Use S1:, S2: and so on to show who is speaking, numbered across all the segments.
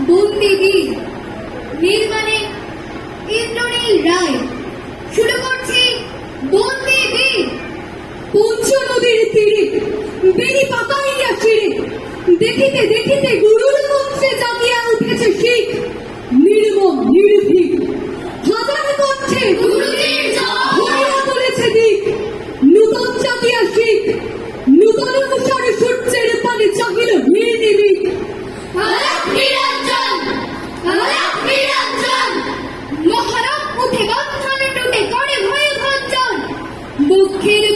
S1: বন্দি বীর নির্মাণে ইন্দ্রনীল রায়। শুরু করছি বন্দি বীর পঞ্চ নদীর তীরে বেরি পাতাইয়া ছিঁড়ে দেখিতে দেখিতে গুরুর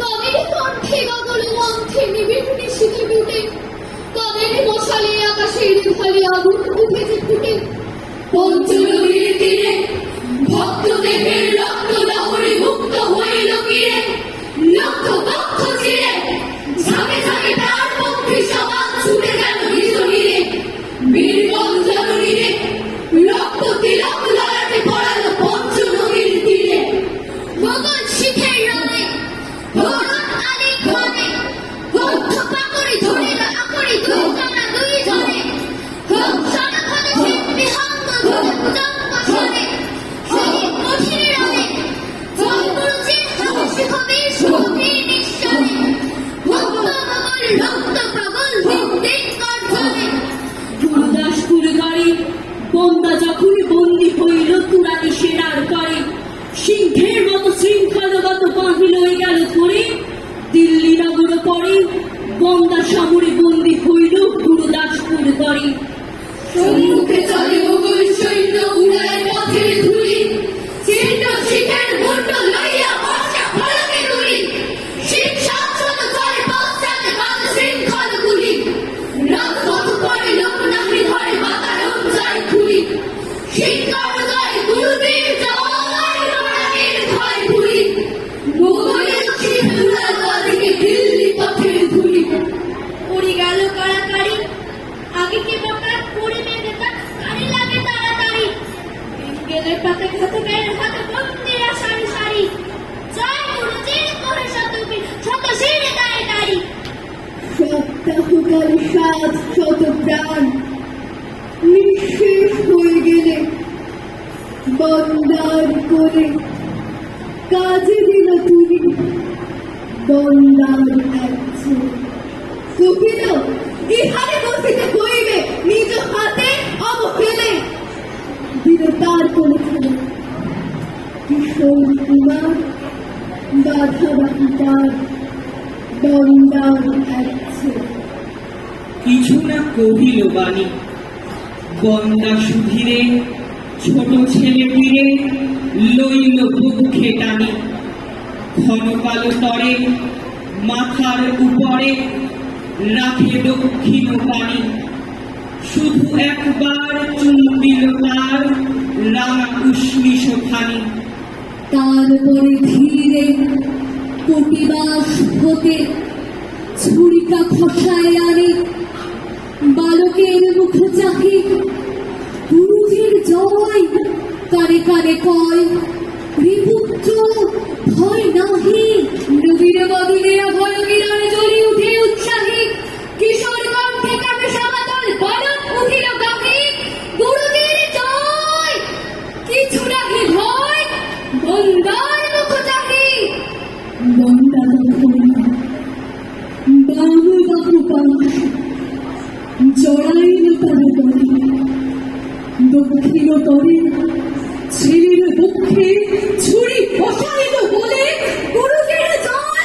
S1: কদের কণ্ঠে গগল মন্থে নিবিড় নিশীথে টুটে কদের মশালে আকাশের ঢালে আগুন উঠেছে ফুটে। পঞ্চনদীর তীরে ভক্তদেবের রক্ত লহরে মুক্ত হইল কিরে লক্ষ পক্ষ ছিঁড়ে ঝাঁকে ঝাঁকে তার পক্ষে সমান ছুটে গেল নিজ নীরে বীরগঞ্জ নীরে রক্ত তিলক
S2: গেলে
S1: পাতে হাতে সারি জয় শত সপ্তাহকাল সাত শত প্রাণ নিঃশেষ হয়ে গেলে বন্দার করে কাজে দিল তুমি বন্দার ইহারে পার করেছিল কিশোর কুমার বাধাবাকি তার দণ্ডার
S3: কিছু না কহিল বাণী। বন্দা সুধীরে, ছোট ছেলেটিরে লইল বুকে টানি। ঘনকাল তরে, মাথার উপরে রাখে দক্ষিণ পানি। শুধু একবার চুল দিল তার রাঙা উষ্ণিস খানি
S1: তারপরে ধীরে কটিবাস হতে ছুরিকা খসায় আনে। বালকের মুখ চাহি গুরুজির জয়। কানে কানে কয় রিপুত্র ভয় নাহি। নবীর বদিনে অভয় জড়াইলে তারা করে দক্ষিণ করে ছেলের পক্ষে ছুরি বসাইল বলে গুরুদের জয়